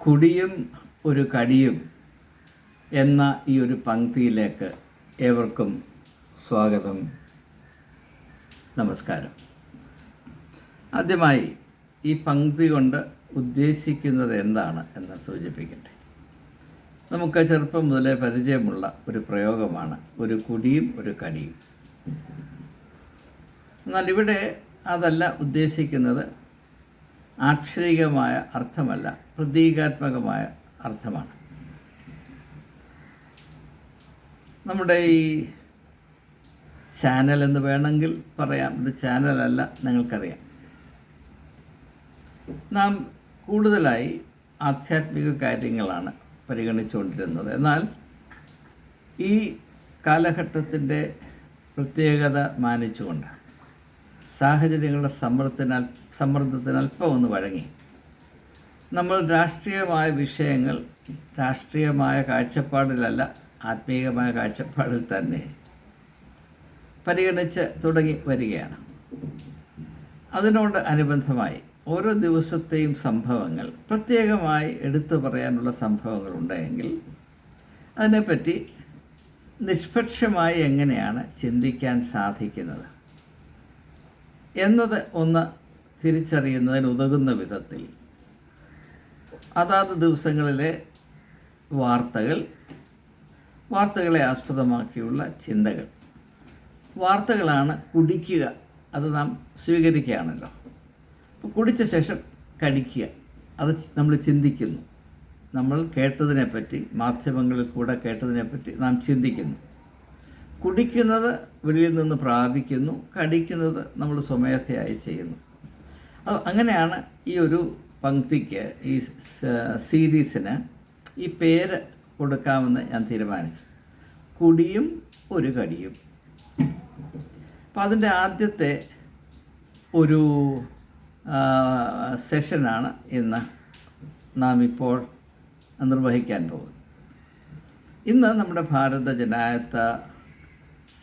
കുടിയും ഒരു കടിയും എന്ന ഈ ഒരു പങ്ക്തിയിലേക്ക് ഏവർക്കും സ്വാഗതം. നമസ്കാരം. ആദ്യമായി ഈ പങ്ക്തി കൊണ്ട് ഉദ്ദേശിക്കുന്നത് എന്താണ് എന്ന് സൂചിപ്പിക്കട്ടെ. നമുക്ക് ചെറുപ്പം മുതലേ പരിചയമുള്ള ഒരു പ്രയോഗമാണ് ഒരു കുടിയും ഒരു കടിയും. എന്നാൽ ഇവിടെ അതല്ല ഉദ്ദേശിക്കുന്നത് ആക്ഷരികമായ അർത്ഥമല്ല പ്രതീകാത്മകമായ അർത്ഥമാണ്. നമ്മുടെ ഈ ചാനൽ എന്ന് വേണമെങ്കിൽ പറയാം. ഇത് ചാനലല്ല നിങ്ങൾക്കറിയാം. നാം കൂടുതലായി ആധ്യാത്മിക കാര്യങ്ങളാണ് പരിഗണിച്ചുകൊണ്ടിരുന്നത്. എന്നാൽ ഈ കാലഘട്ടത്തിന്റെ പ്രത്യേകത മാനിച്ചുകൊണ്ട് സാഹചര്യങ്ങളുടെ സമ്മർദ്ദത്തിനാൽ സമ്മർദ്ദത്തിന് അല്പം ഒന്ന് വഴങ്ങി. നമ്മൾ രാഷ്ട്രീയമായ വിഷയങ്ങൾ രാഷ്ട്രീയമായ കാഴ്ചപ്പാടിലല്ല ആത്മീയമായ കാഴ്ചപ്പാടിൽ തന്നെ പരിഗണിച്ച് തുടങ്ങി വരികയാണ്. അതിനോട് അനുബന്ധമായി ഓരോ ദിവസത്തെയും സംഭവങ്ങൾ പ്രത്യേകമായി എടുത്തു പറയാനുള്ള സംഭവങ്ങൾ ഉണ്ടെങ്കിൽ അതിനെപ്പറ്റി നിഷ്പക്ഷമായി എങ്ങനെയാണ് ചിന്തിക്കാൻ സാധിക്കുന്നത്? എന്നത് ഒന്ന് തിരിച്ചറിയുന്നതിന് ഉതകുന്ന വിധത്തിൽ. അതാത് ദിവസങ്ങളിലെ വാർത്തകൾ വാർത്തകളെ ആസ്പദമാക്കിയുള്ള ചിന്തകൾ. വാർത്തകളാണ് കുടിക്കുക. അത് നാം സ്വീകരിക്കുകയാണല്ലോ. കുടിച്ച ശേഷം കടിക്കുക അത് നമ്മൾ ചിന്തിക്കുന്നു. നമ്മൾ കേട്ടതിനെപ്പറ്റി മാധ്യമങ്ങളിൽ കൂടെ കേട്ടതിനെപ്പറ്റി നാം ചിന്തിക്കുന്നു. കുടിക്കുന്നത് വെളിയിൽ നിന്ന് പ്രാപിക്കുന്നു. കടിക്കുന്നത് നമ്മൾ സ്വമേധയായി ചെയ്യുന്നു. അങ്ങനെയാണ് ഈ ഒരു പങ്ക്തിക്ക് ഈ സീരീസിന് ഈ പേര് കൊടുക്കാമെന്ന് ഞാൻ തീരുമാനിച്ചു. കുടിയും ഒരു കടിയും. അപ്പോൾ അതിന്റെ ആദ്യത്തെ ഒരു സെഷനാണ് ഇന്ന് നാം ഇപ്പോൾ നിർവഹിക്കാൻ പോകുന്നത്. ഇന്ന് നമ്മുടെ ഭാരത ജനായത്ത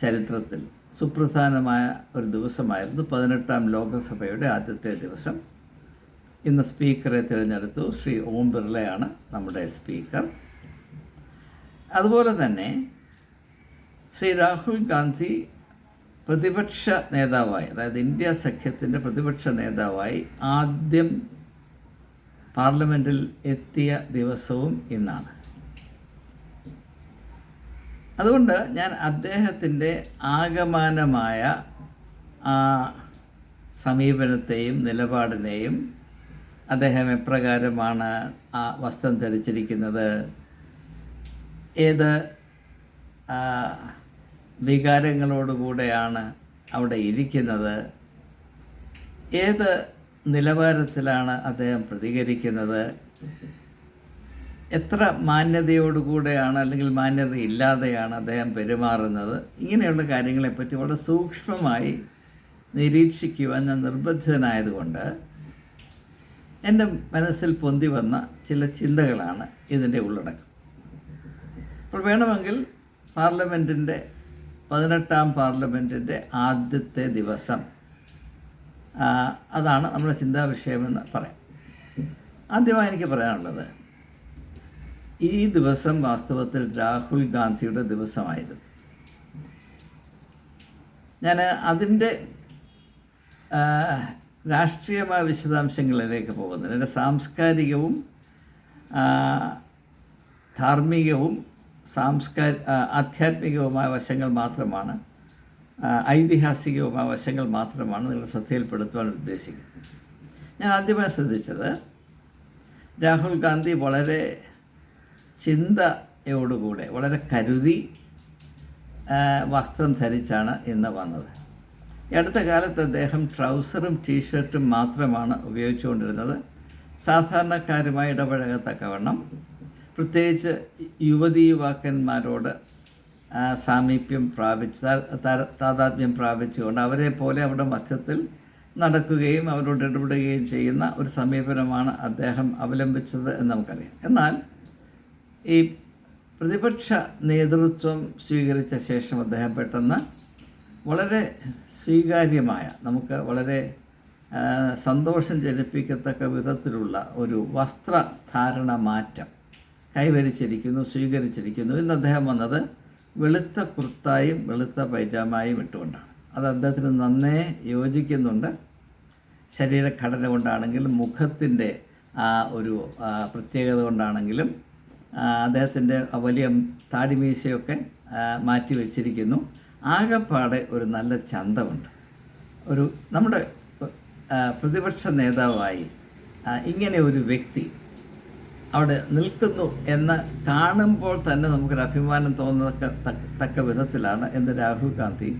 ചരിത്രത്തിൽ സുപ്രധാനമായ ഒരു ദിവസമായിരുന്നു പതിനെട്ടാം ലോകസഭയുടെ ആദ്യത്തെ ദിവസം. ഇന്ന് സ്പീക്കറെ തിരഞ്ഞെടുത്തു ശ്രീ ഓം ബിർളയാണ് നമ്മുടെ സ്പീക്കർ. അതുപോലെ തന്നെ ശ്രീ രാഹുൽ ഗാന്ധി പ്രതിപക്ഷ നേതാവായി അതായത് ഇന്ത്യ സഖ്യത്തിന്റെ പ്രതിപക്ഷ നേതാവായി ആദ്യം പാർലമെന്റിൽ എത്തിയ ദിവസവും ഇന്നാണ്. അതുകൊണ്ട് ഞാൻ അദ്ദേഹത്തിന്റെ ആഗമാനമായ ആ സമീപനത്തെയും നിലപാടിനെയും അദ്ദേഹം എപ്രകാരമാണ് ആ വസ്ത്രം ധരിച്ചിരിക്കുന്നത്? ഏത് വികാരങ്ങളോടുകൂടെയാണ് അവിടെ ഇരിക്കുന്നത്? ഏത് നിലവാരത്തിലാണ് അദ്ദേഹം പ്രതികരിക്കുന്നത്? എത്ര മാന്യതയോടുകൂടെയാണ് അല്ലെങ്കിൽ മാന്യത ഇല്ലാതെയാണ് അദ്ദേഹം പെരുമാറുന്നത്? ഇങ്ങനെയുള്ള കാര്യങ്ങളെപ്പറ്റി വളരെ സൂക്ഷ്മമായി നിരീക്ഷിക്കുവാൻ ഞാൻ നിർബന്ധിതനായതുകൊണ്ട് എന്റെ മനസ്സിൽ പൊന്തി വന്ന ചില ചിന്തകളാണ് ഇതിന്റെ ഉള്ളടക്കം. അപ്പോൾ വേണമെങ്കിൽ പാർലമെന്റിന്റെ പതിനെട്ടാം പാർലമെന്റിന്റെ ആദ്യത്തെ ദിവസം അതാണ് നമ്മുടെ ചിന്താവിഷയമെന്ന് പറയാം. ആദ്യമായി എനിക്ക് പറയാനുള്ളത് ഈ ദിവസം വാസ്തവത്തിൽ രാഹുൽ ഗാന്ധിയുടെ ദിവസമായിരുന്നു. ഞാൻ അതിന്റെ രാഷ്ട്രീയമായ വിശദാംശങ്ങളിലേക്ക് പോകുന്നത് എന്റെ സാംസ്കാരികവും ധാർമ്മികവും സാംസ്കാര ആധ്യാത്മികവുമായ വശങ്ങൾ മാത്രമാണ് ഐതിഹാസികവുമായ വശങ്ങൾ മാത്രമാണ് നിങ്ങൾ ശ്രദ്ധയിൽപ്പെടുത്തുവാൻ ഉദ്ദേശിക്കുന്നത്. ഞാൻ ആദ്യമായി ശ്രദ്ധിച്ചത് രാഹുൽ ഗാന്ധി വളരെ ചിന്തയോടുകൂടെ വളരെ കരുതി വസ്ത്രം ധരിച്ചാണ് ഇന്ന് വന്നത്. അടുത്ത കാലത്ത് അദ്ദേഹം ട്രൗസറും ടീഷർട്ടും മാത്രമാണ് ഉപയോഗിച്ചുകൊണ്ടിരുന്നത്. സാധാരണക്കാരുമായി ഇടപഴകത്തക്കവണ്ണം പ്രത്യേകിച്ച് യുവതി യുവാക്കന്മാരോട് സാമീപ്യം പ്രാപിച്ച് താതാത്മ്യം പ്രാപിച്ചുകൊണ്ട് അവരെ പോലെ അവരുടെ മധ്യത്തിൽ നടക്കുകയും അവരോട് ഇടപെടുകയും ചെയ്യുന്ന ഒരു സമീപനമാണ് അദ്ദേഹം അവലംബിച്ചത് എന്ന് നമുക്കറിയാം. എന്നാൽ ഈ പ്രതിപക്ഷ നേതൃത്വം സ്വീകരിച്ച ശേഷം അദ്ദേഹം പെട്ടെന്ന് വളരെ സ്വീകാര്യമായ നമുക്ക് വളരെ സന്തോഷം ജനിപ്പിക്കത്തക്ക വിധത്തിലുള്ള ഒരു വസ്ത്രധാരണ മാറ്റം കൈവരിച്ചിരിക്കുന്നു സ്വീകരിച്ചിരിക്കുന്നു. ഇന്ന് അദ്ദേഹം വന്നത് വെളുത്ത കുർത്തായും വെളുത്ത പൈജാമായും ഇട്ടുകൊണ്ടാണ്. അത് അദ്ദേഹത്തിന് നന്നേ യോജിക്കുന്നുണ്ട്. ശരീരഘടന കൊണ്ടാണെങ്കിലും മുഖത്തിന്റെ ആ ഒരു പ്രത്യേകത കൊണ്ടാണെങ്കിലും അദ്ദേഹത്തിന്റെ വലിയ താടിമീശയൊക്കെ മാറ്റി വെച്ചിരിക്കുന്നു. ആകെപ്പാടെ ഒരു നല്ല ചന്തമുണ്ട്. ഒരു നമ്മുടെ പ്രതിപക്ഷ നേതാവായി ഇങ്ങനെ ഒരു വ്യക്തി അവിടെ നിൽക്കുന്നു എന്ന് കാണുമ്പോൾ തന്നെ നമുക്കൊരു അഭിമാനം തോന്നുന്ന തക്ക- വിധത്തിലാണ് എന്ന് രാഹുൽ ഗാന്ധി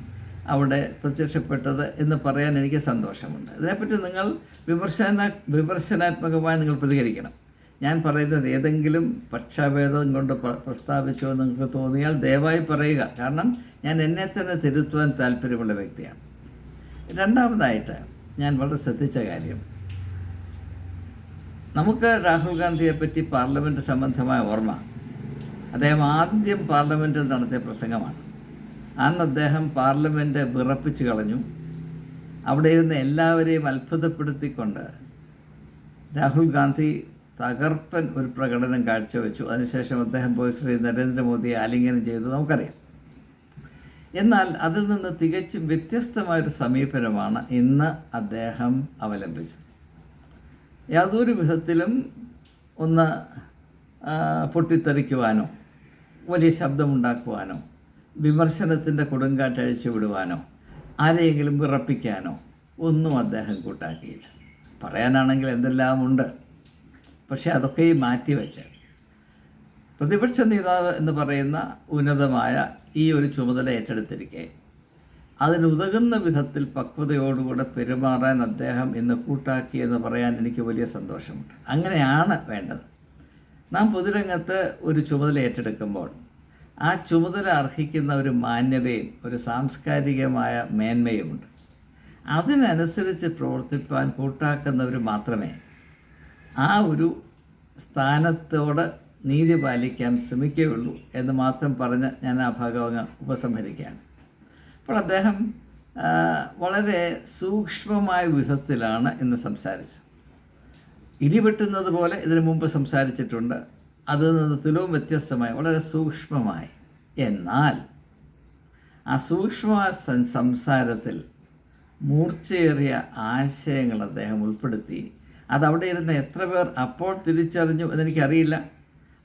അവിടെ പ്രത്യക്ഷപ്പെട്ടത് എന്ന് പറയാൻ എനിക്ക് സന്തോഷമുണ്ട്. ഇതിനെപ്പറ്റി നിങ്ങൾ വിമർശന വിമർശനാത്മകമായി നിങ്ങൾ പ്രതികരിക്കണം. ഞാൻ പറയുന്നത് ഏതെങ്കിലും പക്ഷാഭേദം കൊണ്ട് പ്രസ്താവിച്ചോ എന്ന് നിങ്ങൾക്ക് തോന്നിയാൽ ദയവായി പറയുക. കാരണം ഞാൻ എന്നെ തന്നെ തിരുത്തുവാൻ താല്പര്യമുള്ള വ്യക്തിയാണ്. രണ്ടാമതായിട്ട് ഞാൻ വളരെ ശ്രദ്ധിച്ച കാര്യം. നമുക്ക് രാഹുൽ ഗാന്ധിയെ പറ്റി പാർലമെന്റ് സംബന്ധമായ ഓർമ്മ. അദ്ദേഹം ആദ്യം പാർലമെന്റിൽ നടത്തിയ പ്രസംഗമാണ്. അന്ന് അദ്ദേഹം പാർലമെന്റ് വിറപ്പിച്ച് കളഞ്ഞു. അവിടെ ഇരുന്ന് എല്ലാവരെയും അത്ഭുതപ്പെടുത്തിക്കൊണ്ട് രാഹുൽ ഗാന്ധി തകർപ്പൻ ഒരു പ്രകടനം കാഴ്ചവെച്ചു. അതിനുശേഷം അദ്ദേഹം പോയി ശ്രീ നരേന്ദ്രമോദിയെ ആലിംഗനം ചെയ്തു നമുക്കറിയാം. എന്നാൽ അതിൽ നിന്ന് തികച്ചും വ്യത്യസ്തമായൊരു സമീപനമാണ് ഇന്ന് അദ്ദേഹം അവലംബിച്ചത്. യാതൊരു വിധത്തിലും ഒന്ന് പൊട്ടിത്തെറിക്കുവാനോ വലിയ ശബ്ദമുണ്ടാക്കുവാനോ വിമർശനത്തിന്റെ കൊടുങ്കാറ്റ് അഴിച്ചു വിടുവാനോ ആരെയെങ്കിലും വിറപ്പിക്കാനോ ഒന്നും അദ്ദേഹം കൂട്ടാക്കിയില്ല. പറയാനാണെങ്കിൽ എന്തെല്ലാം ഉണ്ട് പക്ഷേ അതൊക്കെയും മാറ്റിവെച്ച് പ്രതിപക്ഷ നേതാവ് എന്ന് പറയുന്ന ഉന്നതമായ ഈ ഒരു ചുമതല ഏറ്റെടുത്തിരിക്കെ. അതിനുതകുന്ന വിധത്തിൽ പക്വതയോടുകൂടെ പെരുമാറാൻ അദ്ദേഹം ഇന്ന് കൂട്ടാക്കി എന്ന് പറയാൻ എനിക്ക് വലിയ സന്തോഷമുണ്ട്. അങ്ങനെയാണ് വേണ്ടത്. നാം പൊതുരംഗത്ത് ഒരു ചുമതല ഏറ്റെടുക്കുമ്പോൾ ആ ചുമതല അർഹിക്കുന്ന ഒരു മാന്യതയും ഒരു സാംസ്കാരികമായ മേന്മയുമുണ്ട്. അതിനനുസരിച്ച് പ്രവർത്തിപ്പാൻ കൂട്ടാക്കുന്നവർ മാത്രമേ ആ ഒരു സ്ഥാനത്തോടെ നീതി പാലിക്കാൻ ശ്രമിക്കുകയുള്ളൂ എന്ന് മാത്രം പറഞ്ഞ് ഞാൻ ആ ഭാഗം ഉപസംഹരിക്കുകയാണ്. അപ്പോൾ അദ്ദേഹം വളരെ സൂക്ഷ്മമായ വിധത്തിലാണ് ഇന്ന് സംസാരിച്ചത്. ഇടിവെട്ടുന്നത് പോലെ ഇതിനു മുമ്പ് സംസാരിച്ചിട്ടുണ്ട്. അതിൽ നിന്ന് തുലവും വ്യത്യസ്തമായി വളരെ സൂക്ഷ്മമായി. എന്നാൽ ആ സൂക്ഷ്മമായ സംസാരത്തിൽ മൂർച്ചയേറിയ ആശയങ്ങൾ അദ്ദേഹം ഉൾപ്പെടുത്തി അതവിടെ ഇരുന്ന് എത്ര പേർ അപ്പോൾ തിരിച്ചറിഞ്ഞു എന്നെനിക്കറിയില്ല.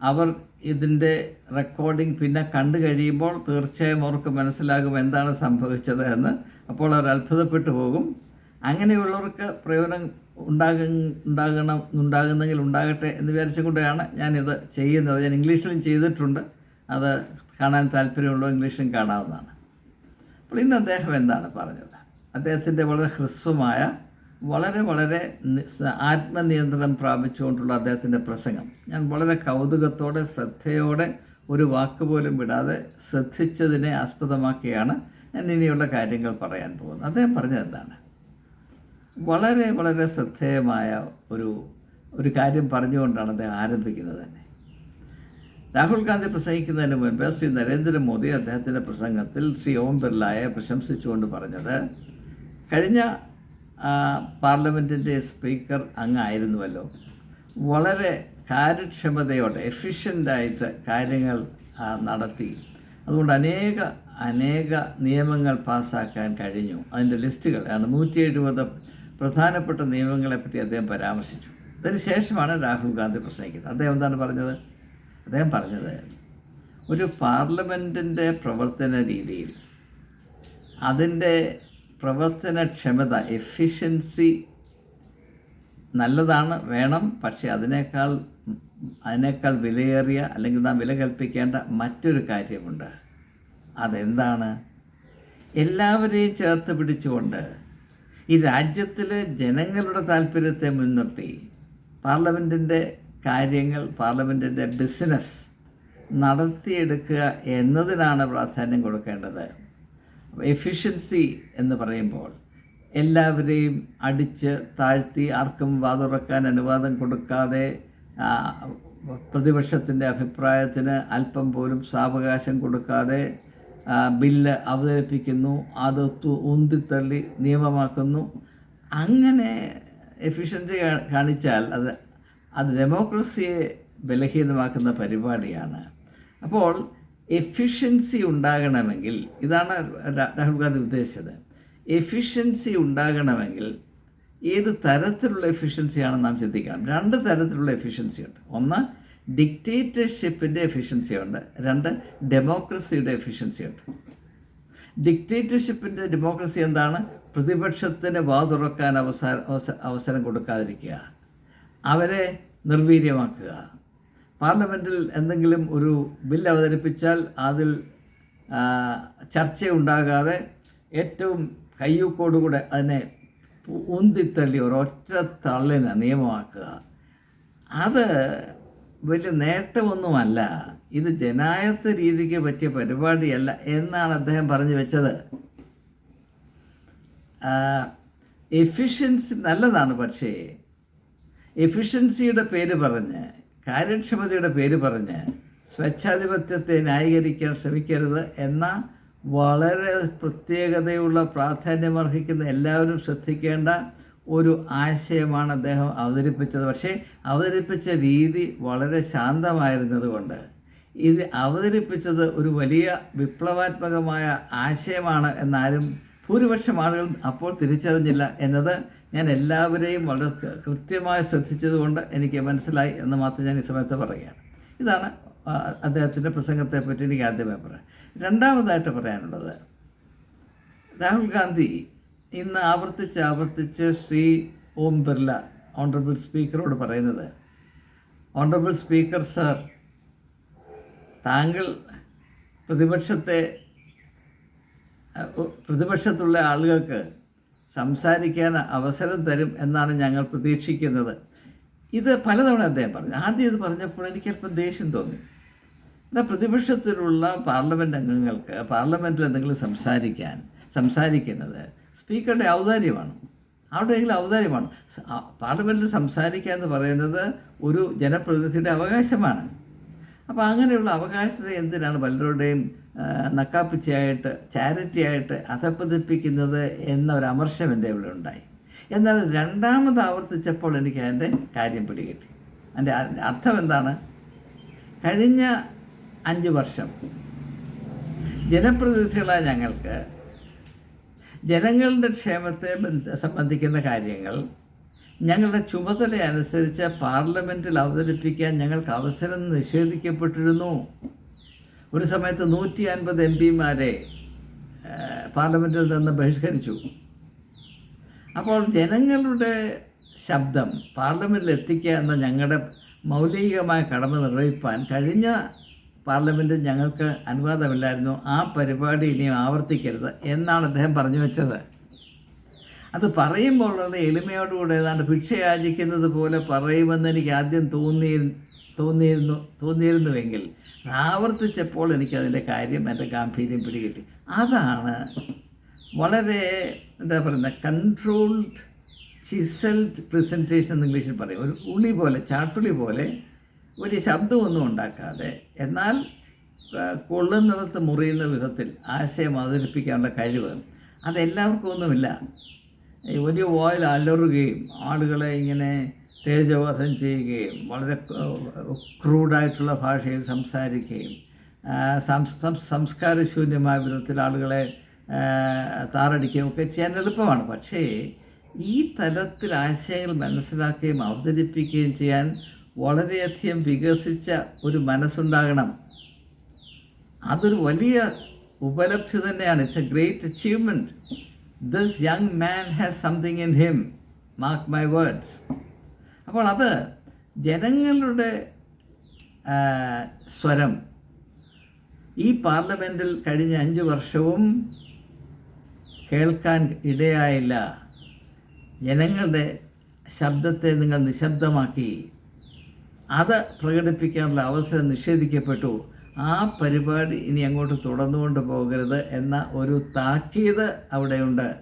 അവർ ഇതിന്റെ റെക്കോർഡിംഗ് പിന്നെ കണ്ടു കഴിയുമ്പോൾ തീർച്ചയായും അവർക്ക് മനസ്സിലാകും എന്താണ് സംഭവിച്ചത് എന്ന്. അപ്പോൾ അവർ അത്ഭുതപ്പെട്ടു പോകും. അങ്ങനെയുള്ളവർക്ക് പ്രയോജനം ഉണ്ടാകും ഉണ്ടാകണം ഉണ്ടാകുന്നെങ്കിൽ ഉണ്ടാകട്ടെ എന്ന് വിചാരിച്ചുകൊണ്ടാണ് ഞാനിത് ചെയ്യുന്നത്. ഞാൻ ഇംഗ്ലീഷിലും ചെയ്തിട്ടുണ്ട്. അത് കാണാൻ താല്പര്യമുള്ള ഇംഗ്ലീഷിലും കാണാവുന്നതാണ്. അപ്പോൾ ഇന്ന് അദ്ദേഹം എന്താണ് പറഞ്ഞത്? അദ്ദേഹത്തിന്റെ വളരെ ഹ്രസ്വമായ വളരെ വളരെ ആത്മനിയന്ത്രണം പ്രാപിച്ചുകൊണ്ടുള്ള അദ്ദേഹത്തിന്റെ പ്രസംഗം. ഞാൻ വളരെ കൗതുകത്തോടെ ശ്രദ്ധയോടെ ഒരു വാക്ക് പോലും വിടാതെ ശ്രദ്ധിച്ചതിനെ ആസ്പദമാക്കിയാണ് ഞാൻ ഇനിയുള്ള കാര്യങ്ങൾ പറയാൻ പോകുന്നത്. അദ്ദേഹം പറഞ്ഞത് എന്താണ്? വളരെ വളരെ ശ്രദ്ധേയമായ ഒരു ഒരു കാര്യം പറഞ്ഞുകൊണ്ടാണ് അദ്ദേഹം ആരംഭിക്കുന്നത് തന്നെ. രാഹുൽ ഗാന്ധി പ്രസംഗിക്കുന്നതിന് മുൻപ് ശ്രീ നരേന്ദ്രമോദി അദ്ദേഹത്തിന്റെ പ്രസംഗത്തിൽ ശ്രീ ഓം ബിർളയെ പ്രശംസിച്ചുകൊണ്ട് പറഞ്ഞത് കഴിഞ്ഞ പാർലമെന്റിന്റെ സ്പീക്കർ അങ്ങായിരുന്നുവല്ലോ. വളരെ കാര്യക്ഷമതയോടെ എഫിഷ്യന്റായിട്ട് കാര്യങ്ങൾ നടത്തി. അതുകൊണ്ട് അനേക അനേക നിയമങ്ങൾ പാസ്സാക്കാൻ കഴിഞ്ഞു. അതിന്റെ ലിസ്റ്റുകൾ ആണ് നൂറ്റി എഴുപത് പ്രധാനപ്പെട്ട നിയമങ്ങളെപ്പറ്റി അദ്ദേഹം പരാമർശിച്ചു. അതിന് ശേഷമാണ് രാഹുൽ ഗാന്ധി പ്രസംഗിക്കുന്നത്. അദ്ദേഹം എന്താണ് പറഞ്ഞത്? അദ്ദേഹം പറഞ്ഞത് ഒരു പാർലമെന്റിന്റെ പ്രവർത്തന രീതിയിൽ അതിന്റെ പ്രവർത്തനക്ഷമത എഫിഷ്യൻസി നല്ലതാണ് വേണം. പക്ഷേ അതിനേക്കാൾ അതിനേക്കാൾ വിലയേറിയ അല്ലെങ്കിൽ നാം വില കൽപ്പിക്കേണ്ട മറ്റൊരു കാര്യമുണ്ട്. അതെന്താണ്? എല്ലാവരെയും ചേർത്ത് പിടിച്ചുകൊണ്ട് ഈ രാജ്യത്തിലെ ജനങ്ങളുടെ താല്പര്യത്തെ മുൻനിർത്തി പാർലമെന്റിന്റെ കാര്യങ്ങൾ പാർലമെന്റിന്റെ ബിസിനസ് നടത്തിയെടുക്കുക എന്നതിനാണ് പ്രാധാന്യം കൊടുക്കേണ്ടത്. എഫിഷ്യൻസി എന്ന് പറയുമ്പോൾ എല്ലാവരെയും അടിച്ച് താഴ്ത്തി ആർക്കും വാതുറക്കാൻ അനുവാദം കൊടുക്കാതെ പ്രതിപക്ഷത്തിന്റെ അഭിപ്രായത്തിന് അല്പം പോലും സാവകാശം കൊടുക്കാതെ ബില്ല് അവതരിപ്പിക്കുന്നു അത് ഉന്തിത്തള്ളി നിയമമാക്കുന്നു. അങ്ങനെ എഫിഷ്യൻസി കാണിച്ചാൽ അത് അത് ഡെമോക്രസിയെ ബലഹീനമാക്കുന്ന പരിപാടിയാണ്. അപ്പോൾ എഫിഷ്യൻസി ഉണ്ടാകണമെങ്കിൽ ഇതാണ് രാഹുൽ ഗാന്ധി ഉദ്ദേശിച്ചത്. എഫിഷ്യൻസി ഉണ്ടാകണമെങ്കിൽ ഏത് തരത്തിലുള്ള എഫിഷ്യൻസിയാണ് നാം ചിന്തിക്കണം? രണ്ട് തരത്തിലുള്ള എഫിഷ്യൻസി ഉണ്ട്. ഒന്ന് ഡിക്റ്റേറ്റർഷിപ്പിന്റെ എഫിഷ്യൻസി ഉണ്ട്. രണ്ട് ഡെമോക്രസിയുടെ എഫിഷ്യൻസി ഉണ്ട്. ഡിക്റ്റേറ്റർഷിപ്പിന്റെ ഡെമോക്രസി എന്താണ്? പ്രതിപക്ഷത്തിന് വാ തുറക്കാൻ അവസര അവസരം കൊടുക്കാതിരിക്കുക. അവരെ നിർവീര്യമാക്കുക. പാർലമെന്റിൽ എന്തെങ്കിലും ഒരു ബിൽ അവതരിപ്പിച്ചാൽ അതിൽ ചർച്ചയുണ്ടാകാതെ ഏറ്റവും കയ്യൂക്കോടുകൂടെ അതിനെ ഉന്തിത്തള്ളി ഒരൊറ്റ തള്ളിന് നിയമമാക്കുക. അത് വലിയ നേട്ടമൊന്നുമല്ല. ഇത് ജനായത്ത രീതിക്ക് പറ്റിയ പരിപാടിയല്ല എന്നാണ് അദ്ദേഹം പറഞ്ഞു വെച്ചത്. എഫിഷ്യൻസി നല്ലതാണ് പക്ഷേ എഫിഷ്യൻസിയുടെ പേര് പറഞ്ഞ് കാര്യക്ഷമതയുടെ പേര് പറഞ്ഞ് സ്വച്ഛാധിപത്യത്തെ ന്യായീകരിക്കാൻ ശ്രമിക്കരുത് എന്ന വളരെ പ്രത്യേകതയുള്ള പ്രാധാന്യമർഹിക്കുന്ന എല്ലാവരും ശ്രദ്ധിക്കേണ്ട ഒരു ആശയമാണ് അദ്ദേഹം അവതരിപ്പിച്ചത്. പക്ഷേ അവതരിപ്പിച്ച രീതി വളരെ ശാന്തമായിരുന്നതുകൊണ്ട് ഇത് അവതരിപ്പിച്ചത് ഒരു വലിയ വിപ്ലവാത്മകമായ ആശയമാണ് എന്നാരും ഭൂരിപക്ഷം ആളുകൾ അപ്പോൾ തിരിച്ചറിഞ്ഞില്ല എന്നത് ഞാൻ എല്ലാവരെയും വളരെ കൃത്യമായി ശ്രദ്ധിച്ചതുകൊണ്ട് എനിക്ക് മനസ്സിലായി എന്ന് മാത്രം ഞാൻ ഈ സമയത്ത് പറയുകയാണ്. ഇതാണ് അദ്ദേഹത്തിന്റെ പ്രസംഗത്തെ പറ്റി എനിക്ക് ആദ്യമേ പറയാം. രണ്ടാമതായിട്ട് പറയാനുള്ളത് രാഹുൽ ഗാന്ധി ഇന്ന് ആവർത്തിച്ച് ആവർത്തിച്ച് ശ്രീ ഓം ബിർല ഓണറബിൾ സ്പീക്കറോട് പറയുന്നത് ഓണറബിൾ സ്പീക്കർ സർ താങ്കൾ പ്രതിപക്ഷത്തെ പ്രതിപക്ഷത്തുള്ള ആളുകൾക്ക് സംസാരിക്കാൻ അവസരം തരും എന്നാണ് ഞങ്ങൾ പ്രതീക്ഷിക്കുന്നത്. ഇത് പലതവണ അദ്ദേഹം പറഞ്ഞു. ആദ്യം ഇത് പറഞ്ഞപ്പോൾ എനിക്ക് അല്പം ദേഷ്യം തോന്നി. എന്നാൽ പ്രതിപക്ഷത്തിലുള്ള പാർലമെന്റ് അംഗങ്ങൾക്ക് പാർലമെന്റിൽ എന്തെങ്കിലും സംസാരിക്കാൻ സംസാരിക്കുന്നത് സ്പീക്കറുടെ ഔദാര്യമാണ്. അവിടെയെങ്കിലും ഔദാര്യമാണ്? സ- ആ, പാർലമെന്റിൽ സംസാരിക്കുക എന്ന് പറയുന്നത് ഒരു ജനപ്രതിനിധിയുടെ അവകാശമാണ്. അപ്പോൾ അങ്ങനെയുള്ള അവകാശത്തെ എന്തിനാണ് പലരുടെയും നക്കാപ്പിച്ചയായിട്ട് ചാരിറ്റിയായിട്ട് അധപ്പതിപ്പിക്കുന്നത് എന്നൊരു അമർഷം എന്റെ ഇവിടെ ഉണ്ടായി. എന്നാൽ രണ്ടാമത് ആവർത്തിച്ചപ്പോൾ എനിക്ക് അതിന്റെ കാര്യം പിടികിട്ടി. അതിന്റെ അർത്ഥം എന്താണ്? കഴിഞ്ഞ അഞ്ച് വർഷം ജനപ്രതിനിധികളായ ഞങ്ങൾക്ക് ജനങ്ങളുടെ ക്ഷേമത്തെ ബന്ധ- സംബന്ധിക്കുന്ന കാര്യങ്ങൾ ഞങ്ങളുടെ ചുമതല അനുസരിച്ച് പാർലമെന്റിൽ അവതരിപ്പിക്കാൻ ഞങ്ങൾക്ക് അവസരം നിഷേധിക്കപ്പെട്ടിരുന്നു. ഒരു സമയത്ത് നൂറ്റി അൻപത് എം പിമാരെ പാർലമെന്റിൽ നിന്ന് ബഹിഷ്കരിച്ചു. അപ്പോൾ ജനങ്ങളുടെ ശബ്ദം പാർലമെന്റിൽ എത്തിക്കുക എന്ന ഞങ്ങളുടെ മൗലികമായ കടമ നിർവഹിപ്പാൻ കഴിഞ്ഞ പാർലമെന്റിൽ ഞങ്ങൾക്ക് അനുവാദമില്ലായിരുന്നു. ആ പരിപാടി ഇനിയും ആവർത്തിക്കരുത് എന്നാണ് അദ്ദേഹം പറഞ്ഞു വെച്ചത്. അത് പറയുമ്പോൾ ഉള്ളത് എളിമയോടുകൂടെ ഏതാണ്ട് ഭിക്ഷ യാചിക്കുന്നത് പോലെ പറയുമെന്ന് എനിക്ക് ആദ്യം തോന്നി തോന്നിയിരുന്നു തോന്നിയിരുന്നുവെങ്കിൽ ആവർത്തിച്ചപ്പോൾ എനിക്കതിന്റെ കാര്യം എന്റെ ഗാംഭീര്യം പിടികിട്ടി. അതാണ് വളരെ എന്താ പറയുന്നത് കൺട്രോൾഡ് ചിസൽഡ് പ്രസന്റേഷൻ എന്ന് ഇംഗ്ലീഷിൽ പറയും. ഒരു ഉളി പോലെ ചാട്ടുളി പോലെ ഒരു ശബ്ദമൊന്നും ഉണ്ടാക്കാതെ എന്നാൽ കൊള്ളുന്നിടത്ത് മുറിയുന്ന വിധത്തിൽ ആശയം അവതരിപ്പിക്കാനുള്ള കഴിവ്. അതെല്ലാവർക്കും ഒന്നുമില്ല. വലിയ വായിൽ അലറുകയും ആളുകളെ ഇങ്ങനെ തേജോവധം ചെയ്യുകയും വളരെ ക്രൂഡായിട്ടുള്ള ഭാഷയിൽ സംസാരിക്കുകയും സംസ്കാരശൂന്യമായ വിധത്തിൽ ആളുകളെ താറടിക്കുകയും ഒക്കെ ചെയ്യാൻ എളുപ്പമാണ്. പക്ഷേ ഈ തലത്തിൽ ആശയങ്ങൾ മനസ്സിലാക്കുകയും അവതരിപ്പിക്കുകയും ചെയ്യാൻ വളരെയധികം വികസിച്ച ഒരു മനസ്സുണ്ടാകണം. അതൊരു വലിയ ഉപലബ്ധി തന്നെയാണ്. It's a great achievement this young man has something in him mark my words അപ്പോൾ അത് ജനങ്ങളുടെ സ്വരം ഈ പാർലമെന്റിൽ കഴിഞ്ഞ അഞ്ച് വർഷവും കേൾക്കാൻ ഇടയായില്ല. ജനങ്ങളുടെ ശബ്ദത്തെ നിങ്ങൾ നിശബ്ദമാക്കി. അത് പ്രകടിപ്പിക്കാനുള്ള അവസരം നിഷേധിക്കപ്പെട്ടു. ആ പരിപാടി ഇനി അങ്ങോട്ട് തുടർന്നുകൊണ്ട് പോകരുത് എന്ന ഒരു താക്കീത് അവിടെയുണ്ട്.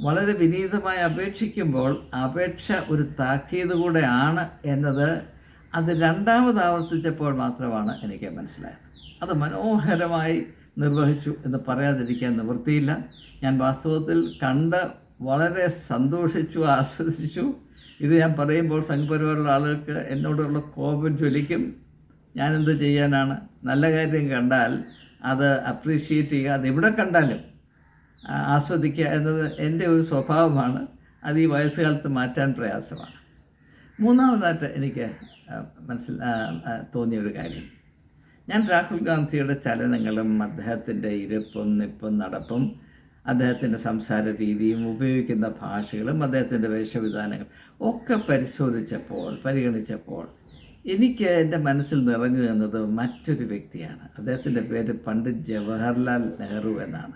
വളരെ വിനീതമായി അപേക്ഷിക്കുമ്പോൾ അപേക്ഷ ഒരു താക്കീത് കൂടെ ആണ് എന്നത് അത് രണ്ടാമത് ആവർത്തിച്ചപ്പോൾ മാത്രമാണ് എനിക്ക് മനസ്സിലായത്. അത് മനോഹരമായി നിർവഹിച്ചു എന്ന് പറയാതിരിക്കാൻ നിവൃത്തിയില്ല. ഞാൻ വാസ്തവത്തിൽ കണ്ട് വളരെ സന്തോഷിച്ചു ആസ്വദിച്ചു. ഇത് ഞാൻ പറയുമ്പോൾ സംഘപരിവാറുള്ള ആളുകൾക്ക് എന്നോടുള്ള കോപം ജ്വലിക്കും. ഞാനെന്ത് ചെയ്യാനാണ്? നല്ല കാര്യം കണ്ടാൽ അത് അപ്രീഷിയേറ്റ് ചെയ്യുക. അത് എവിടെ കണ്ടാലും ആസ്വദിക്കുക എന്നത് എന്റെ ഒരു സ്വഭാവമാണ്. അത് ഈ വയസ്സുകാലത്ത് മാറ്റാൻ പ്രയാസമാണ്. മൂന്നാമതായിട്ട് എനിക്ക് മനസ്സിൽ തോന്നിയ ഒരു കാര്യം. ഞാൻ രാഹുൽ ഗാന്ധിയുടെ ചലനങ്ങളും അദ്ദേഹത്തിന്റെ ഇരിപ്പും നിപ്പും നടപ്പും അദ്ദേഹത്തിന്റെ സംസാര രീതിയും ഉപയോഗിക്കുന്ന ഭാഷകളും അദ്ദേഹത്തിന്റെ വേഷവിധാനങ്ങളും ഒക്കെ പരിശോധിച്ചപ്പോൾ പരിഗണിച്ചപ്പോൾ എനിക്ക് എന്റെ മനസ്സിൽ നിറഞ്ഞു തന്നത് മറ്റൊരു വ്യക്തിയാണ്. അദ്ദേഹത്തിന്റെ പേര് പണ്ഡിറ്റ് ജവഹർലാൽ നെഹ്റു എന്നാണ്.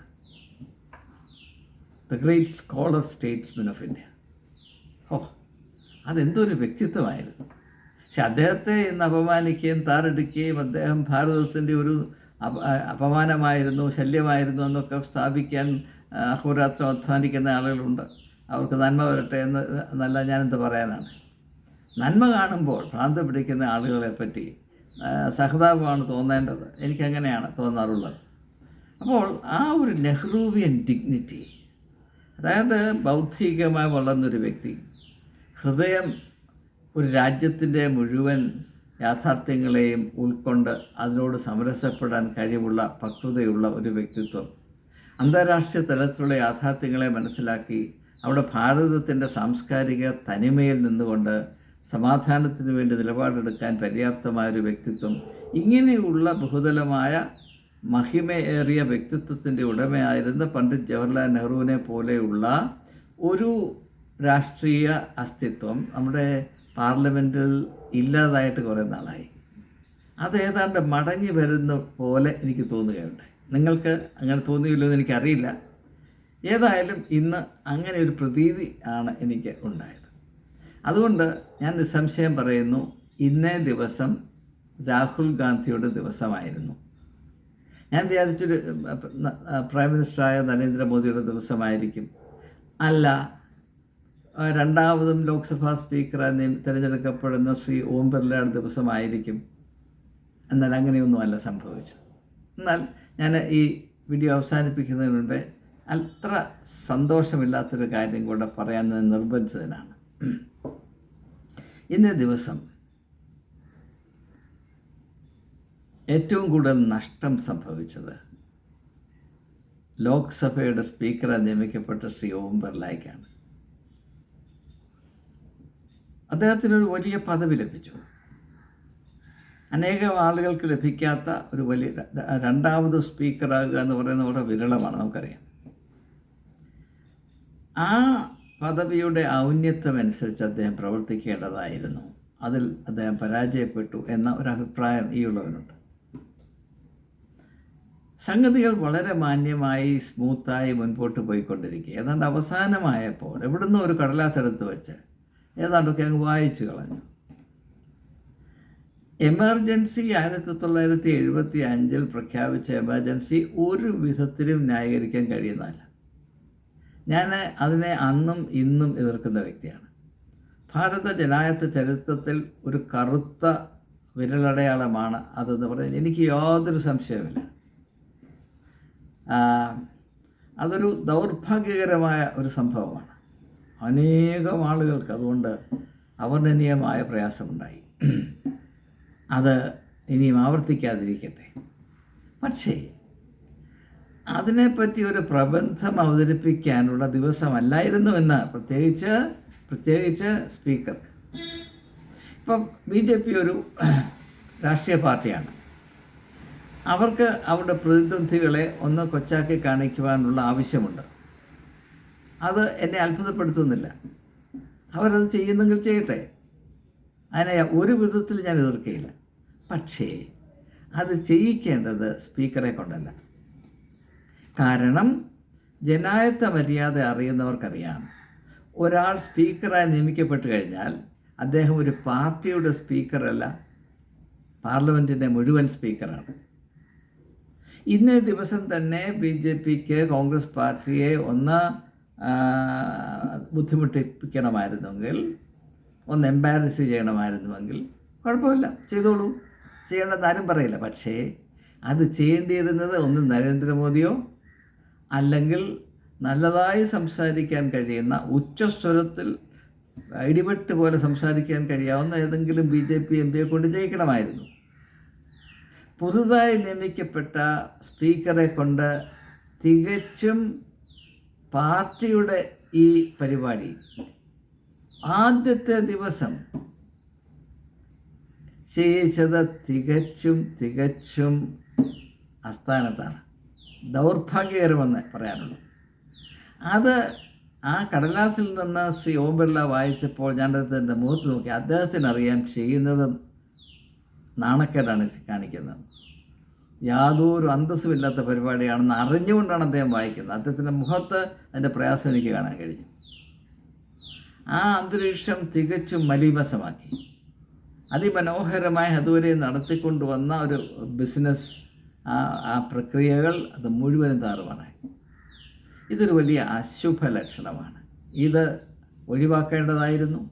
The great scholar statesmen of India oh അതെന്തൊരു വ്യക്തിത്വമായിരുന്നു. പക്ഷെ അദ്ദേഹത്തെ ഇന്ന് അപമാനിക്കുകയും താറെടുക്കുകയും അദ്ദേഹം ഭാരതത്തിന്റെ ഒരു അപ- അപമാനമായിരുന്നു ശല്യമായിരുന്നു എന്നൊക്കെ സ്ഥാപിക്കാൻ അഹോരാത്രം അധ്വാനിക്കുന്ന ആളുകളുണ്ട്. അവർക്ക് നന്മ വരട്ടെ എന്ന് എന്നല്ല ഞാനെന്ത് പറയാനാണ്. നന്മ കാണുമ്പോൾ ഭ്രാന്ത് പിടിക്കുന്ന ആളുകളെ പറ്റി സഹതാപമാണ് തോന്നേണ്ടത്. എനിക്കങ്ങനെയാണ് തോന്നാറുള്ളത്. അപ്പോൾ ആ ഒരു നെഹ്റൂവിയൻ ഡിഗ്നിറ്റി അതായത് ബൗദ്ധികമായി വളർന്നൊരു വ്യക്തി ഹൃദയം ഒരു രാജ്യത്തിന്റെ മുഴുവൻ യാഥാർത്ഥ്യങ്ങളെയും ഉൾക്കൊണ്ട് അതിനോട് സമരസപ്പെടാൻ കഴിവുള്ള പക്വതയുള്ള ഒരു വ്യക്തിത്വം അന്താരാഷ്ട്ര തലത്തിലുള്ള യാഥാർത്ഥ്യങ്ങളെ മനസ്സിലാക്കി അവിടെ ഭാരതത്തിന്റെ സാംസ്കാരിക തനിമയിൽ നിന്നുകൊണ്ട് സമാധാനത്തിന് വേണ്ടി നിലപാടെടുക്കാൻ പര്യാപ്തമായ ഒരു വ്യക്തിത്വം ഇങ്ങനെയുള്ള ബഹുതലമായ മഹിമയേറിയ വ്യക്തിത്വത്തിന്റെ ഉടമയായിരുന്ന പണ്ഡിറ്റ് ജവഹർലാൽ നെഹ്റുവിനെ പോലെയുള്ള ഒരു രാഷ്ട്രീയ അസ്തിത്വം നമ്മുടെ പാർലമെന്റിൽ ഇല്ലാതായിട്ട് കുറേ നാളായി. അത് ഏതാണ്ട് മടങ്ങി വരുന്ന പോലെ എനിക്ക് തോന്നുകയുണ്ട് നിങ്ങൾക്ക് അങ്ങനെ തോന്നിയില്ലോ എന്ന് എനിക്കറിയില്ല. ഏതായാലും ഇന്ന് അങ്ങനെ ഒരു പ്രതീതി ആണ് എനിക്ക് ഉണ്ടായത്. അതുകൊണ്ട് ഞാൻ നിസ്സംശയം പറയുന്നു ഇന്നേ ദിവസം രാഹുൽ ഗാന്ധിയുടെ ദിവസമായിരുന്നു. ഞാൻ വിചാരിച്ചൊരു പ്രൈം മിനിസ്റ്ററായ നരേന്ദ്രമോദിയുടെ ദിവസമായിരിക്കും. അല്ല രണ്ടാമതും ലോക്സഭാ സ്പീക്കറായി തിരഞ്ഞെടുക്കപ്പെടുന്ന ശ്രീ ഓം ബിർലയുടെ ദിവസമായിരിക്കും. എന്നാൽ അങ്ങനെയൊന്നുമല്ല സംഭവിച്ചത്. എന്നാൽ ഞാൻ ഈ വീഡിയോ അവസാനിപ്പിക്കുന്നതിന് മുൻപേ അത്ര സന്തോഷമില്ലാത്തൊരു കാര്യം കൂടെ പറയാൻ നിർബന്ധിതനാണ്. ഇന്നേ ദിവസം ഏറ്റവും കൂടുതൽ നഷ്ടം സംഭവിച്ചത് ലോക്സഭയുടെ സ്പീക്കറായി നിയമിക്കപ്പെട്ട ശ്രീ ഓം ബിർലായ്ക്കാണ് അദ്ദേഹത്തിനൊരു വലിയ പദവി ലഭിച്ചു. അനേകം ആളുകൾക്ക് ലഭിക്കാത്ത ഒരു വലിയ രണ്ടാമത് സ്പീക്കറാകുക എന്ന് പറയുന്നത് വളരെ വിരളമാണ് നമുക്കറിയാം. ആ പദവിയുടെ ഔന്നത്യം അനുസരിച്ച് അദ്ദേഹം പ്രവർത്തിക്കേണ്ടതായിരുന്നു. അതിൽ അദ്ദേഹം പരാജയപ്പെട്ടു എന്ന ഒരു അഭിപ്രായം ഈ ഉള്ളവനുണ്ട്. സംഗതികൾ വളരെ മാന്യമായി സ്മൂത്തായി മുൻപോട്ട് പോയിക്കൊണ്ടിരിക്കുക. ഏതാണ്ട് അവസാനമായപ്പോൾ എവിടുന്ന് ഒരു കടലാസ് എടുത്ത് വെച്ച് ഏതാണ്ടൊക്കെ അങ്ങ് വായിച്ചു കളഞ്ഞു. എമർജൻസി ആയിരത്തി തൊള്ളായിരത്തി എഴുപത്തി അഞ്ചിൽ പ്രഖ്യാപിച്ച എമർജൻസി ഒരു വിധത്തിലും ന്യായീകരിക്കാൻ കഴിയുന്നതല്ല. ഞാൻ അതിനെ അന്നും ഇന്നും എതിർക്കുന്ന വ്യക്തിയാണ്. ഭാരത ജനായത്ത ചരിത്രത്തിൽ ഒരു കറുത്ത വിരലടയാളമാണ് അതെന്ന് പറഞ്ഞാൽ എനിക്ക് യാതൊരു സംശയവുമില്ല. അതൊരു ദൗർഭാഗ്യകരമായ ഒരു സംഭവമാണ്. അനേകം ആളുകൾക്ക് അതുകൊണ്ട് അവർണനീയമായ പ്രയാസമുണ്ടായി. അത് ഇനിയും ആവർത്തിക്കാതിരിക്കട്ടെ. പക്ഷേ അതിനെപ്പറ്റി ഒരു പ്രബന്ധം അവതരിപ്പിക്കാനുള്ള ദിവസമല്ലായിരുന്നുവെന്ന് പ്രത്യേകിച്ച് പ്രത്യേകിച്ച് സ്പീക്കർക്ക്. ഇപ്പം ബി ജെ പി ഒരു രാഷ്ട്രീയ പാർട്ടിയാണ്. അവർക്ക് അവരുടെ പ്രതിനിധികളെ ഒന്ന് കൊച്ചാക്കി കാണിക്കുവാനുള്ള ആവശ്യമുണ്ട്. അത് എന്നെ അത്ഭുതപ്പെടുത്തുന്നില്ല. അവരത് ചെയ്യുന്നെങ്കിൽ ചെയ്യട്ടെ. അതിനെ ഒരു വിധത്തിൽ ഞാൻ എതിർക്കുകയില്ല പക്ഷേ അത് ചെയ്യിക്കേണ്ടത് സ്പീക്കറെ കൊണ്ടല്ല. കാരണം ജനായത്ത മര്യാദ അറിയുന്നവർക്കറിയാം. ഒരാൾ സ്പീക്കറായി നിയമിക്കപ്പെട്ട് കഴിഞ്ഞാൽ അദ്ദേഹം ഒരു പാർട്ടിയുടെ സ്പീക്കറല്ല പാർലമെന്റിന്റെ മുഴുവൻ സ്പീക്കറാണ്. ഇന്നേ ദിവസം തന്നെ ബി ജെ പിക്ക് കോൺഗ്രസ് പാർട്ടിയെ ഒന്ന് ബുദ്ധിമുട്ടിപ്പിക്കണമായിരുന്നെങ്കിൽ ഒന്ന് എംബാരസ് ചെയ്യണമായിരുന്നുവെങ്കിൽ കുഴപ്പമില്ല ചെയ്തോളൂ. ചെയ്യേണ്ടെന്ന് ആരും പറയില്ല. പക്ഷേ അത് ചെയ്യേണ്ടിയിരുന്നത് ഒന്ന് നരേന്ദ്രമോദിയോ അല്ലെങ്കിൽ നല്ലതായി സംസാരിക്കാൻ കഴിയുന്ന ഉച്ചസ്വരത്തിൽ ഇടിപെട്ട് പോലെ സംസാരിക്കാൻ കഴിയാവുന്ന ഏതെങ്കിലും ബി ജെ പി എം പിയെ കൊണ്ട് ജയിക്കണമായിരുന്നു. പുതുതായി നിയമിക്കപ്പെട്ട സ്പീക്കറെ കൊണ്ട് തികച്ചും പാർട്ടിയുടെ ഈ പരിപാടി ആദ്യത്തെ ദിവസം ചെയ്യിച്ചത് തികച്ചും തികച്ചും അസ്ഥാനത്താണ്. ദൗർഭാഗ്യകരമെന്ന് പറയാനുള്ളൂ അത് ആ കടലാസിൽ നിന്ന് ശ്രീ ഓം ബിർള വായിച്ചപ്പോൾ ഞാനത് എന്റെ മുഖത്ത് നോക്കി അദ്ദേഹത്തിന് അറിയാൻ ചെയ്യുന്നത് നാണക്കേടാണ് കാണിക്കുന്നത്. യാതൊരു അന്തസ്സുമില്ലാത്ത പരിപാടിയാണെന്ന് അറിഞ്ഞുകൊണ്ടാണ് അദ്ദേഹം വായിക്കുന്നത്. അദ്ദേഹത്തിന്റെ മുഖത്ത് അതിന്റെ പ്രയാസം എനിക്ക് കാണാൻ കഴിഞ്ഞു. ആ അന്തരീക്ഷം തികച്ചും മലീമസമാക്കി. അതിമനോഹരമായി അതുവരെ നടത്തിക്കൊണ്ടുവന്ന ഒരു ബിസിനസ് ആ ആ പ്രക്രിയകൾ അത് മുഴുവനും താറുമാറായി ഇതൊരു വലിയ അശുഭ ലക്ഷണമാണ്. ഇത് ഒഴിവാക്കേണ്ടതായിരുന്നു.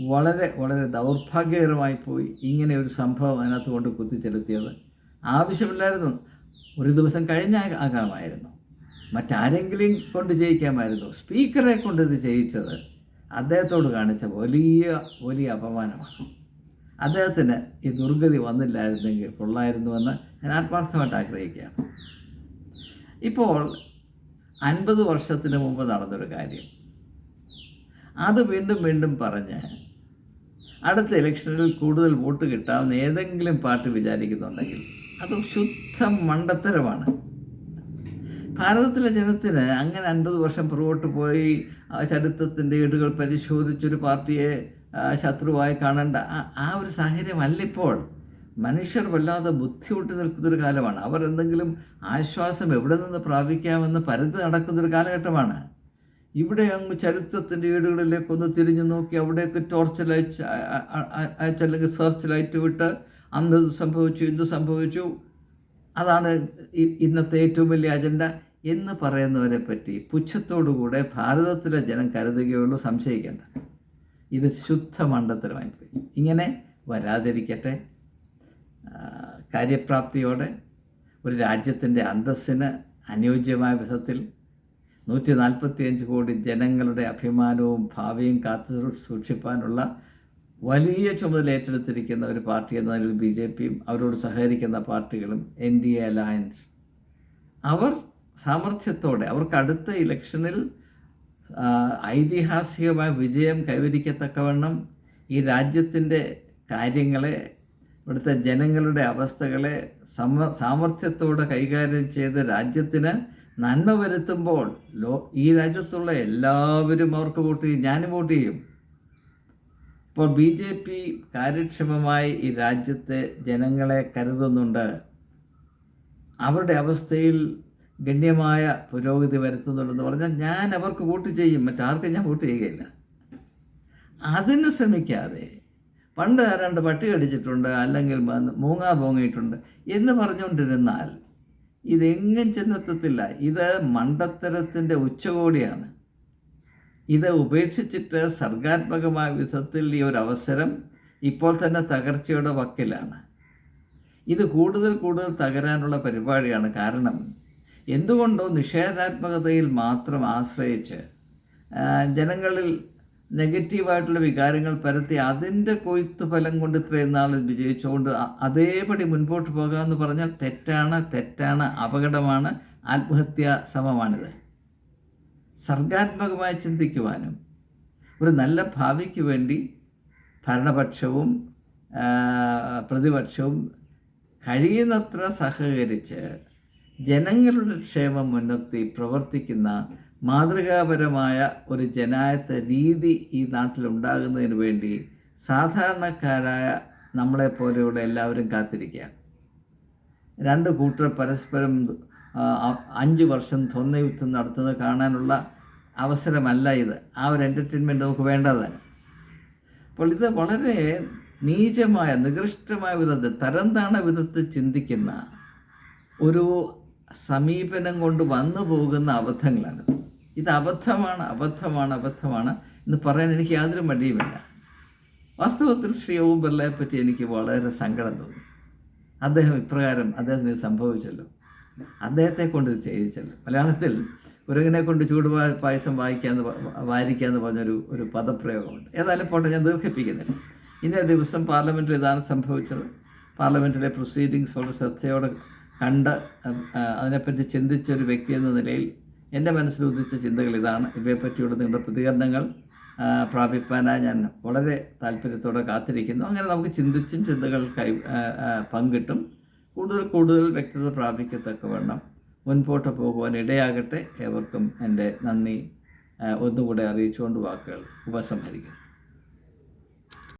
വളരെ വളരെ ദൗർഭാഗ്യകരമായി പോയി ഇങ്ങനെ ഒരു സംഭവം അതിനകത്ത് കൊണ്ട് കുത്തിച്ചെലുത്തിയത്. ആവശ്യമില്ലായിരുന്നു. ഒരു ദിവസം കഴിഞ്ഞ ആകാമായിരുന്നു മറ്റാരെങ്കിലും കൊണ്ട് ചെയ്യിക്കാമായിരുന്നു സ്പീക്കറെ കൊണ്ട് ഇത് ചെയ്യിച്ചത് അദ്ദേഹത്തോട് കാണിച്ച വലിയ വലിയ അപമാനമാണ്. അദ്ദേഹത്തിന് ഈ ദുർഗതി വന്നില്ലായിരുന്നെങ്കിൽ കൊള്ളായിരുന്നുവെന്ന് ഞാൻ ആത്മാർത്ഥമായിട്ട് ആഗ്രഹിക്കുകയാണ്. ഇപ്പോൾ അൻപത് വർഷത്തിന് മുമ്പ് നടന്നൊരു കാര്യം. അത് വീണ്ടും വീണ്ടും പറഞ്ഞ് അടുത്ത ഇലക്ഷനിൽ കൂടുതൽ വോട്ട് കിട്ടാമെന്ന് ഏതെങ്കിലും പാർട്ടി വിചാരിക്കുന്നുണ്ടെങ്കിൽ അത് ശുദ്ധ മണ്ടത്തരമാണ്. ഭാരതത്തിലെ ജനത്തിന് അങ്ങനെ അൻപത് വർഷം പുറകോട്ട് പോയി ചരിത്രത്തിന്റെ ഏടുകൾ പരിശോധിച്ചൊരു പാർട്ടിയെ ശത്രുവായി കാണേണ്ട. ആ- ഒരു സാഹചര്യമല്ല ഇപ്പോൾ മനുഷ്യർ വല്ലാതെ ബുദ്ധിമുട്ടി നിൽക്കുന്നൊരു കാലമാണ്. അവർ എന്തെങ്കിലും ആശ്വാസം എവിടെ നിന്ന് പ്രാപിക്കാമെന്ന് പരന്ന് നടക്കുന്നൊരു കാലഘട്ടമാണ്. ഇവിടെ അങ്ങ് ചരിത്രത്തിന്റെ വീടുകളിലേക്ക് ഒന്ന് തിരിഞ്ഞു നോക്കി അവിടേക്ക് ടോർച്ച് ലൈറ്റ് അയച്ചല്ലെങ്കിൽ സെർച്ച് ലൈറ്റ് വിട്ട് അന്ന് സംഭവിച്ചു ഇത് സംഭവിച്ചു. അതാണ് ഇന്നത്തെ ഏറ്റവും വലിയ അജണ്ട എന്ന് പറയുന്നവരെ പറ്റി പുച്ഛത്തോടുകൂടെ ഭാരതത്തിലെ ജനം കരുതുകയുള്ളൂ സംശയിക്കേണ്ട. ഇത് ശുദ്ധ മണ്ടത്തരമായി പോയി ഇങ്ങനെ വരാതിരിക്കട്ടെ. കാര്യപ്രാപ്തിയോടെ ഒരു രാജ്യത്തിന്റെ അന്തസ്സിന് അനുയോജ്യമായ വിധത്തിൽ നൂറ്റി നാൽപ്പത്തിയഞ്ച് കോടി ജനങ്ങളുടെ അഭിമാനവും ഭാവിയും കാത്തു സൂക്ഷിപ്പാനുള്ള വലിയ ചുമതല ഏറ്റെടുത്തിരിക്കുന്ന ഒരു പാർട്ടി എന്ന നിലയിൽ ബി ജെ പിയും അവരോട് സഹകരിക്കുന്ന പാർട്ടികളും എൻ ഡി എ അലയൻസ്. അവർ സാമർഥ്യത്തോടെ അവർക്ക് അടുത്ത ഇലക്ഷനിൽ ഐതിഹാസികമായ വിജയം കൈവരിക്കത്തക്കവണ്ണം ഈ രാജ്യത്തിന്റെ കാര്യങ്ങളെ ഇവിടുത്തെ ജനങ്ങളുടെ അവസ്ഥകളെ സമ സാമർഥ്യത്തോടെ കൈകാര്യം ചെയ്ത് രാജ്യത്തിന് നന്മ വരുത്തുമ്പോൾ ലോ ഈ രാജ്യത്തുള്ള എല്ലാവരും അവർക്ക് വോട്ട് ചെയ്യും ഞാനും വോട്ട് ചെയ്യും. ഇപ്പോൾ ബി ജെ പി കാര്യക്ഷമമായി ഈ രാജ്യത്തെ ജനങ്ങളെ കരുതുന്നുണ്ട്. അവരുടെ അവസ്ഥയിൽ ഗണ്യമായ പുരോഗതി വരുത്തുന്നുണ്ടെന്ന് പറഞ്ഞാൽ ഞാൻ അവർക്ക് വോട്ട് ചെയ്യും മറ്റാർക്കും ഞാൻ വോട്ട് ചെയ്യുകയില്ല. അതിന് ശ്രമിക്കാതെ പണ്ട് ആരാണ്ട് പട്ടി കടിച്ചിട്ടുണ്ട് അല്ലെങ്കിൽ മൂങ്ങാ പോങ്ങിയിട്ടുണ്ട് എന്ന് പറഞ്ഞുകൊണ്ടിരുന്നാൽ ഇതെങ്ങും ചെന്നെത്തത്തില്ല. ഇത് മണ്ടത്തരത്തിന്റെ ഉച്ചകോടിയാണ്. ഇത് ഉപേക്ഷിച്ചിട്ട് സർഗാത്മകമായ വിധത്തിൽ ഈ ഒരു അവസരം ഇപ്പോൾ തന്നെ തകർച്ചയുടെ വക്കിലാണ്. ഇത് കൂടുതൽ കൂടുതൽ തകരാനുള്ള പരിപാടിയാണ്. കാരണം എന്തുകൊണ്ടോ നിഷേധാത്മകതയിൽ മാത്രം ആശ്രയിച്ച് ജനങ്ങളിൽ നെഗറ്റീവായിട്ടുള്ള വികാരങ്ങൾ പരത്തി അതിന്റെ കൊയ്ത്ത് ഫലം കൊണ്ട് ഇത്രയും നാൾ വിജയിച്ചുകൊണ്ട് അതേപടി മുൻപോട്ട് പോകാമെന്ന് പറഞ്ഞാൽ തെറ്റാണ് തെറ്റാണ് അപകടമാണ് ആത്മഹത്യാ ശ്രമമാണിത്. സർഗാത്മകമായി ചിന്തിക്കുവാനും ഒരു നല്ല ഭാവിക്ക് വേണ്ടി ഭരണപക്ഷവും പ്രതിപക്ഷവും കഴിയുന്നത്ര സഹകരിച്ച് ജനങ്ങളുടെ ക്ഷേമം മുൻനിർത്തി പ്രവർത്തിക്കുന്ന മാതൃകാപരമായ ഒരു ജനായത്ത രീതി ഈ നാട്ടിലുണ്ടാകുന്നതിന് വേണ്ടി സാധാരണക്കാരായ നമ്മളെപ്പോലെയുള്ള എല്ലാവരും കാത്തിരിക്കുകയാണ്. രണ്ട് കൂട്ടർ പരസ്പരം അഞ്ച് വർഷം തൊന്നയുദ്ധം നടത്തുന്നത് കാണാനുള്ള അവസരമല്ല ഇത്. ആ ഒരു എന്റർടൈൻമെന്റ് നമുക്ക് വേണ്ടതാണ് അപ്പോൾ ഇത് വളരെ നീചമായ നികൃഷ്ടമായ വിധത്തിൽ തരം താണ വിധത്തിൽ ചിന്തിക്കുന്ന ഒരു സമീപനം കൊണ്ട് വന്നു പോകുന്ന അബദ്ധങ്ങളാണ്. ഇത് അബദ്ധമാണ് അബദ്ധമാണ് അബദ്ധമാണ് എന്ന് പറയാൻ എനിക്ക് യാതൊരു മടിയുമില്ല. വാസ്തവത്തിൽ ശ്രീ ഓം ബിർളയെ പറ്റി എനിക്ക് വളരെ സങ്കടം തോന്നി. അദ്ദേഹം ഇപ്രകാരം അദ്ദേഹത്തിന് ഇത് സംഭവിച്ചല്ലോ. അദ്ദേഹത്തെ കൊണ്ട് ഇത് ചെയ്യിച്ചല്ലോ. മലയാളത്തിൽ കുരങ്ങനെ കൊണ്ട് ചൂട് പായസം വായിക്കാന്ന് വായിക്കാന്ന് പറഞ്ഞൊരു ഒരു പദപ്രയോഗമുണ്ട്. ഏതായാലും പോട്ടെ ഞാൻ ദീർഘിപ്പിക്കുന്നില്ല. ഇന്നേ ദിവസം പാർലമെന്റിൽ ഇതാണ് സംഭവിച്ചത്. പാർലമെന്റിലെ പ്രൊസീഡിങ്സ് വളരെ ശ്രദ്ധയോടെ കണ്ട് അതിനെപ്പറ്റി ചിന്തിച്ച ഒരു വ്യക്തി എന്ന നിലയിൽ എന്റെ മനസ്സിൽ ഉദിച്ച ചിന്തകൾ ഇതാണ്. ഇവയെപ്പറ്റിയുള്ള നിങ്ങളുടെ പ്രതികരണങ്ങൾ പ്രാപിപ്പാനായി ഞാൻ വളരെ താല്പര്യത്തോടെ കാത്തിരിക്കുന്നു. അങ്ങനെ നമുക്ക് ചിന്തിച്ചും ചിന്തകൾ കൈ പങ്കിട്ടും കൂടുതൽ കൂടുതൽ വ്യക്തത പ്രാപിക്കത്തക്കവണ്ണം മുൻപോട്ട് പോകുവാൻ ഇടയാകട്ടെ. ഏവർക്കും എന്റെ നന്ദി. ഒന്നുകൂടെ അറിയിച്ചുകൊണ്ട് വാക്കുകൾ ഉപസംഹരിക്കുന്നു.